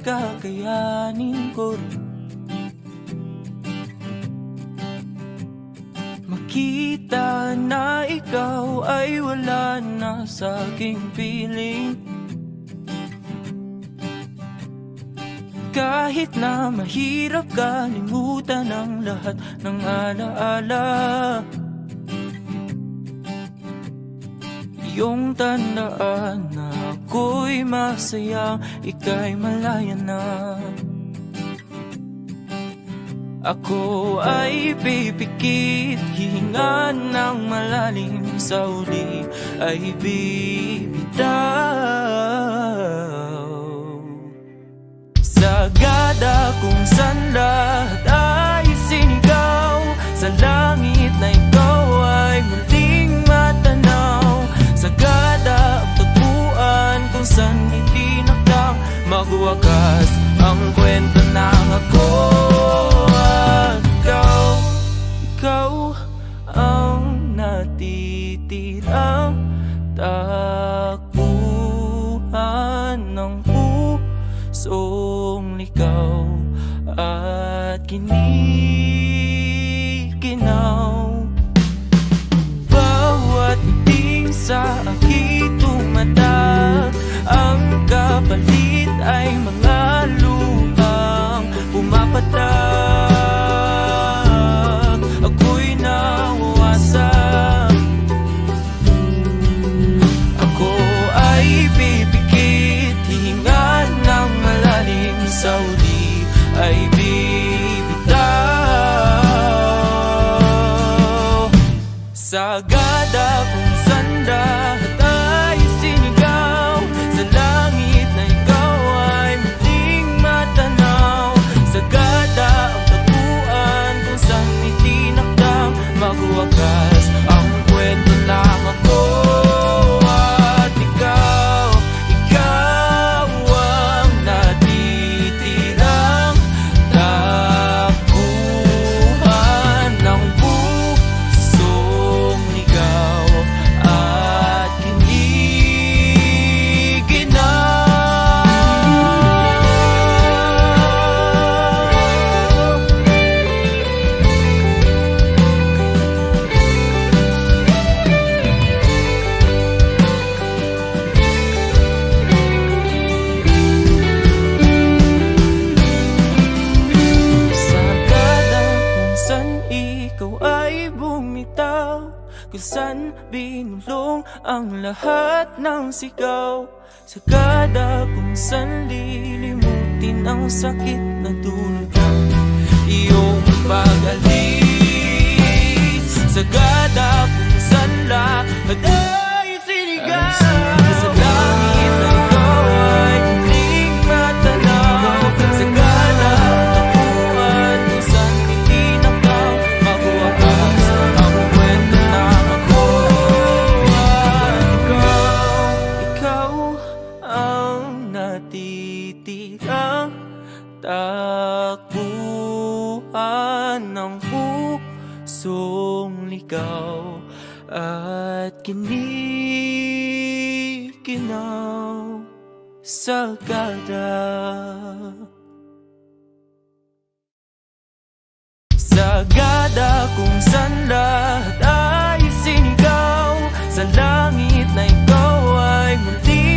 kakayanin ko Makita na ikaw ay wala na sa aking feeling. Kahit na mahirap kalimutan ang lahat ng alaala. Iyong tandaan na masaya, ika'y malaya na. Ako ay pipikit, hihinga ng malalim sa uli ay bibitaw. Sagada kung saan Magwakas ang kwento ng ako. At ikaw Ikaw ang natitirang takbuhan ng pusong likaw at kinikinaw. Bawat ting sa aking tumatak Ang kapalit ay mga luhang pumapatak Ako'y nawawasak Ako ay pipikit Hihinga ng malalim. Sa uli ay bibitaw. Sagada Kung saan binulong ang lahat ng sigaw. Sagada kung saan lilimutin ang sakit na dulot ng iyong pag-alis. Sagada kung saan lahat takbuhan ng pusong ligaw at kinikinaw sa gada. Sagada kung saan lahat